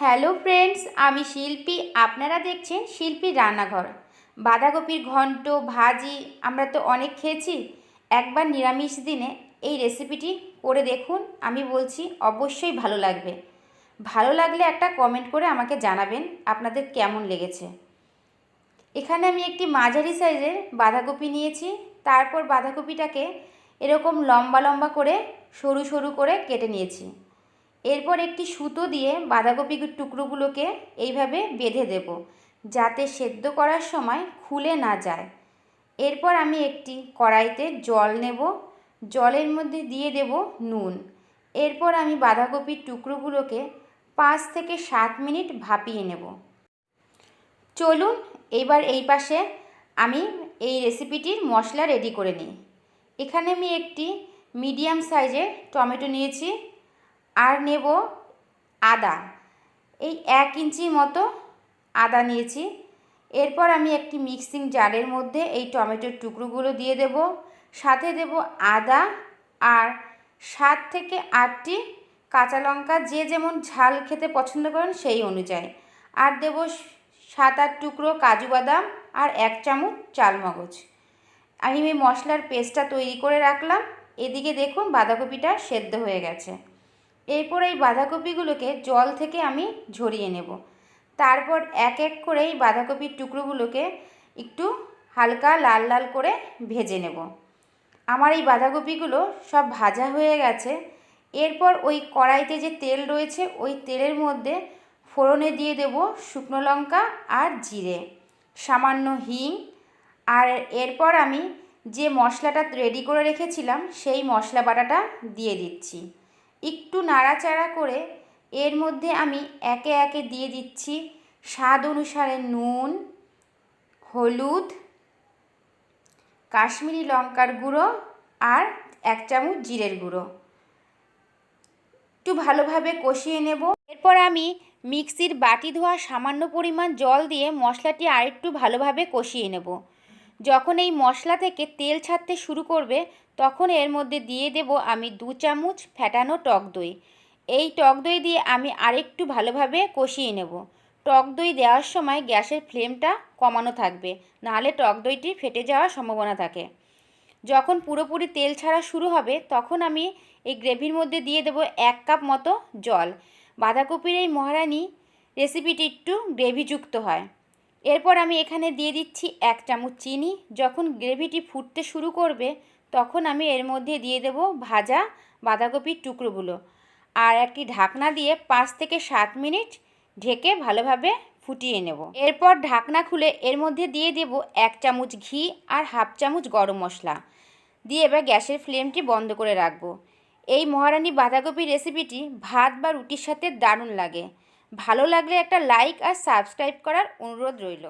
Hello friends, আমি শিল্পী। আপনারা দেখছেন শিল্পীর রান্নাঘর। বাঁধাকপির ঘন্ট, ভাজি, আমরা তো অনেক খেয়েছি। একবার নিরামিষ দিনে এই রেসিপিটি করে দেখুন, আমি বলছি অবশ্যই ভালো লাগবে। ভালো লাগলে একটা কমেন্ট করে আমাকে জানাবেন আপনাদের কেমন লেগেছে। এখানে আমি একটি মাঝারি সাইজের বাঁধাকপি নিয়েছি। তারপর বাঁধাকপিটাকে এরকম লম্বা লম্বা করে সরু সরু করে কেটে নিয়েছি। এরপর একটি সুতো দিয়ে বাঁধাকপি টুকরোগুলোকে এইভাবে বেঁধে দেব, যাতে সেদ্ধ করার সময় খুলে না যায়। এরপর আমি একটি কড়াইতে জল নেব, জলের মধ্যে দিয়ে দেব নুন। এরপর আমি বাঁধাকপির টুকরোগুলোকে পাঁচ থেকে সাত মিনিট ভাপিয়ে নেব। চলুন, এবার এই পাশে আমি এই রেসিপিটির মশলা রেডি করে নিই। এখানে আমি একটি মিডিয়াম সাইজের টমেটো নিয়েছি। আর নেব আদা। এই এক ইঞ্চি মতো আদা নিয়েছি। এরপর আমি একটি মিক্সিং জারের মধ্যে এই টমেটোর টুকরোগুলো দিয়ে দেব। সাথে দেব আদা আর সাত থেকে আটটি কাঁচা লঙ্কা। যে যেমন ঝাল খেতে পছন্দ করেন সেই অনুযায়ী। আর দেব সাত আট টুকরো কাজু বাদাম আর এক চামচ চালমগজ। আমি এই মশলার পেস্টটা তৈরি করে রাখলাম। এদিকে দেখুন বাঁধাকপিটা সেদ্ধ হয়ে গেছে। এরপর এই বাঁধাকপিগুলোকে জল থেকে আমি ঝরিয়ে নেব। তারপর এক এক করে এই বাঁধাকপির টুকরোগুলোকে একটু হালকা লাল লাল করে ভেজে নেব। আমার এই বাঁধাকপিগুলো সব ভাজা হয়ে গেছে। এরপর ওই কড়াইতে যে তেল রয়েছে, ওই তেলের মধ্যে ফোড়নে দিয়ে দেব শুকনো লঙ্কা আর জিরে। সামান্য হিং। আর এরপর আমি যে মশলাটা রেডি করে রেখেছিলাম, সেই মশলা বাটাটা দিয়ে দিচ্ছি। একটু নাড়াচাড়া করে এর মধ্যে আমি একে একে দিয়ে দিচ্ছি স্বাদ অনুসারে নুন, হলুদ, কাশ্মীরি লঙ্কার গুঁড়ো আর এক চামচ জিরের গুঁড়ো। একটু ভালোভাবে কষিয়ে নেব। এরপর আমি মিক্সির বাটি ধোয়া সামান্য পরিমাণ জল দিয়ে মশলাটি আরেকটু ভালোভাবে কষিয়ে নেব। যখন এই মশলা থেকে তেল ছাড়তে শুরু করবে, তখন এর মধ্যে দিয়ে দেব আমি দু চামচ ফ্যাটানো টক দই। এই টক দই দিয়ে আমি আরেকটু ভালোভাবে কষিয়ে নেব। টক দই দেওয়ার সময় গ্যাসের ফ্লেমটা কমানো থাকবে, নাহলে টক দইটি ফেটে যাওয়ার সম্ভাবনা থাকে। যখন পুরোপুরি তেল ছাড়া শুরু হবে, তখন আমি এই গ্রেভির মধ্যে দিয়ে দেব এক কাপ মতো জল। বাঁধাকপির এই মহারানি রেসিপিটি একটু গ্রেভিযুক্ত হয়। এরপর আমি এখানে দিয়ে দিচ্ছি এক চামচ চিনি। যখন গ্রেভিটি ফুটতে শুরু করবে, তখন আমি এর মধ্যে দিয়ে দেব ভাজা বাঁধাকপির টুকরোগুলো। আর একটি ঢাকনা দিয়ে পাঁচ থেকে সাত মিনিট ঢেকে ভালোভাবে ফুটিয়ে নেব। এরপর ঢাকনা খুলে এর মধ্যে দিয়ে দেব এক চামচ ঘি আর হাফ চামচ গরম মশলা। দিয়ে এবার গ্যাসের ফ্লেমটি বন্ধ করে রাখব। এই মহারানি বাঁধাকপি রেসিপিটি ভাত বা রুটির সাথে দারুণ লাগে। ভালো লাগলে একটা লাইক আর সাবস্ক্রাইব করার অনুরোধ রইল।